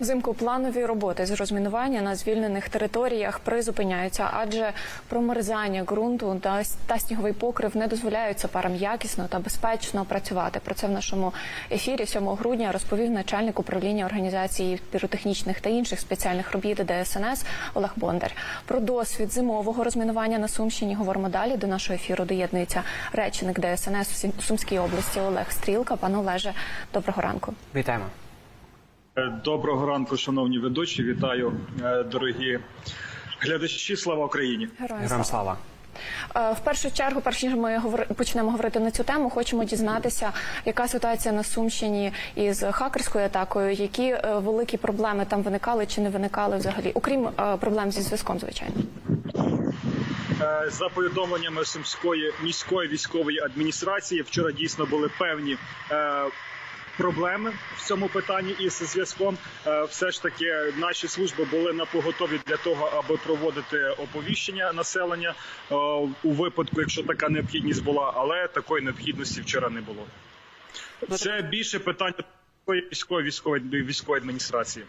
Взимку планові роботи з розмінування на звільнених територіях призупиняються, адже промерзання ґрунту та, сніговий покрив не дозволяють сапарам якісно та безпечно працювати. Про це в нашому ефірі 7 грудня розповів начальник управління організації піротехнічних та інших спеціальних робіт ДСНС Олег Бондар. Про досвід зимового розмінування на Сумщині говоримо далі. До нашого ефіру доєднується речник ДСНС в Сумській області Олег Стрілка. Пане Олеже, доброго ранку. Вітаємо. Е, Доброго ранку, шановні ведучі. Вітаю, е, дорогі глядачі. Слава Україні! Героям слава. Е, В першу чергу, перш ніж ми почнемо говорити на цю тему, хочемо дізнатися, яка ситуація на Сумщині із хакерською атакою, які великі проблеми там виникали чи не виникали взагалі, окрім проблем зі зв'язком, звичайно. За повідомленнями Сумської міської військової адміністрації, вчора дійсно були певні проблеми в цьому питанні із зв'язком. Е, Все ж таки, наші служби були на поготові для того, аби проводити оповіщення населення е, у випадку, якщо така необхідність була, але такої необхідності вчора не було. Це більше питання військової військової військової адміністрації.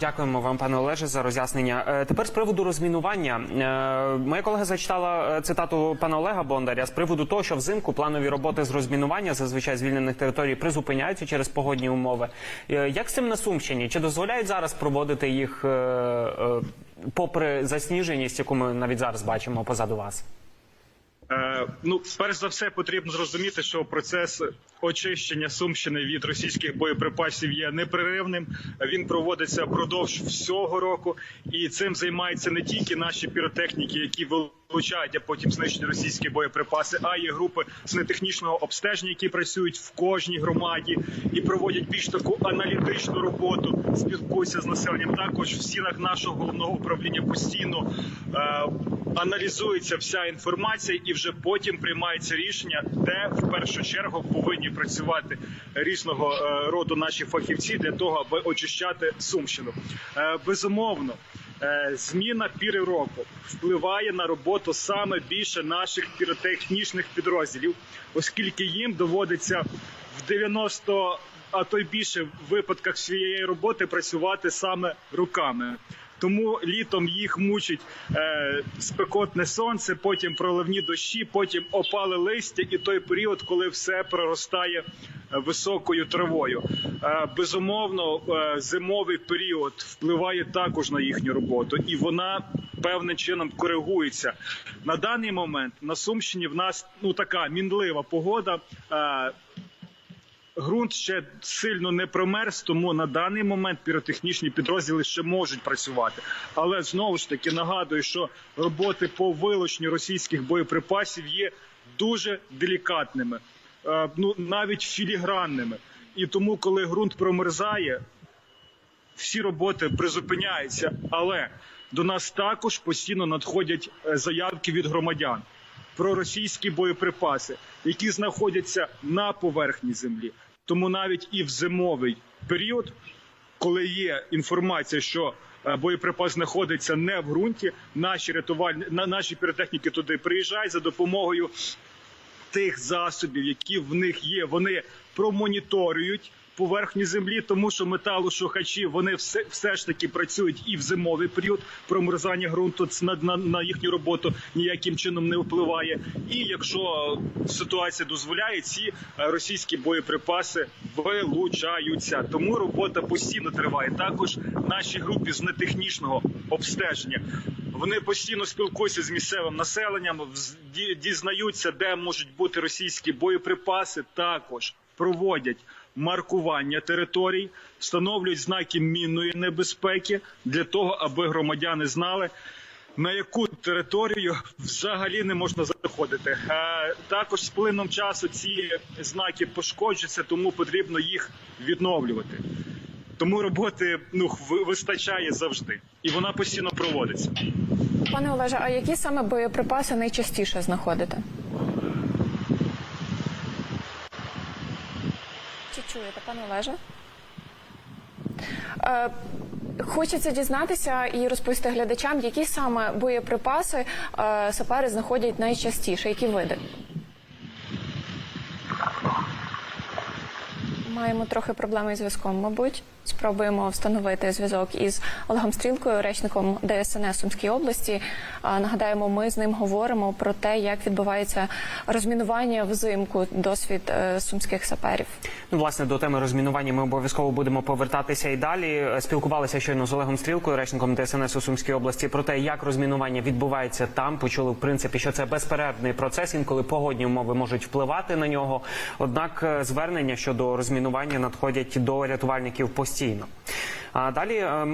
Дякуємо вам, пане Олеже, за роз'яснення. Е, Тепер з приводу розмінування. Е, Моя колега зачитала е, цитату пана Олега Бондаря з приводу того, що взимку планові роботи з розмінування зазвичай звільнених територій призупиняються через погодні умови. Як з цим на Сумщині? Чи дозволяють зараз проводити їх попри засніженість, яку ми навіть зараз бачимо позаду вас? Е, ну, перш за все, потрібно зрозуміти, що процес очищення Сумщини від російських боєприпасів є непреривним. Він проводиться впродовж всього року, і цим займаються не тільки наші піротехніки, які вилучають, а потім знищують російські боєприпаси, а є групи з нетехнічного обстеження, які працюють в кожній громаді і проводять більш таку аналітичну роботу, спілкуються з населенням. Також в стінах нашого головного управління постійно е, аналізується вся інформація, і вже потім приймається рішення, де в першу чергу повинні працювати різного е, роду наші фахівці для того, аби очищати сумщину. Е, безумовно. Е, Зміна піри року впливає на роботу саме більше наших піротехнічних підрозділів, оскільки їм доводиться в 90 а то й більше випадках своєї роботи працювати саме руками. Тому літом їх мучить е, спекотне сонце, потім проливні дощі, потім опали листя, і той період, коли все проростає е, високою травою. Е, безумовно, е, зимовий період впливає також на їхню роботу, і вона певним чином коригується. На даний момент на Сумщині в нас ну така мінлива погода. Е, Грунт ще сильно не промерз, тому на даний момент піротехнічні підрозділи ще можуть працювати. Але знову ж таки нагадую, що роботи по вилученню російських боєприпасів є дуже делікатними, е, ну навіть філігранними. І тому, коли ґрунт промерзає, всі роботи призупиняються. Але до нас також постійно надходять е, заявки від громадян про російські боєприпаси, які знаходяться на поверхні землі. Тому навіть і в зимовий період, коли є інформація, що е, боєприпас знаходиться не в ґрунті, наші рятувальні на наші піротехніки туди приїжджають за допомогою тих засобів, які в них є. Вони промоніторюють поверхню землі, тому що металошукачі вони все, все ж таки працюють і в зимовий період. Промерзання ґрунту на, на, на їхню роботу ніяким чином не впливає. І якщо ситуація дозволяє, ці е, російські боєприпаси вилучаються. Тому робота постійно триває. Також наші групи з нетехнічного обстеження. Вони постійно спілкуються з місцевим населенням, дізнаються, де можуть бути російські боєприпаси. Також проводять маркування територій, встановлюють знаки мінної небезпеки для того, аби громадяни знали. На яку територію взагалі не можна заходити? Е, також з плином часу ці знаки пошкоджуються, тому потрібно їх відновлювати. Тому роботи ну вистачає завжди, і вона постійно проводиться. Пане Олеже, а які саме боєприпаси найчастіше знаходите? Чуєте, пане Олеже? Е, Хочеться дізнатися і розповісти глядачам, які саме боєприпаси е, сапери знаходять найчастіше, які види. Маємо трохи проблеми із зв'язком, мабуть. Спробуємо встановити зв'язок із Олегом Стрілкою, речником ДСНС Сумської області. Нагадаємо, ми з ним говоримо про те, як відбувається розмінування взимку, досвід е, сумських саперів. Ну, власне, до теми розмінування ми обов'язково будемо повертатися і далі. Спілкувалися щойно з Олегом Стрілкою, речником ДСНС у Сумській області, про те, як розмінування відбувається там. Почули в принципі, що це безперервний процес. Інколи погодні умови можуть впливати на нього. Однак е, звернення щодо розмінування надходять до рятувальників постійно. А далі е.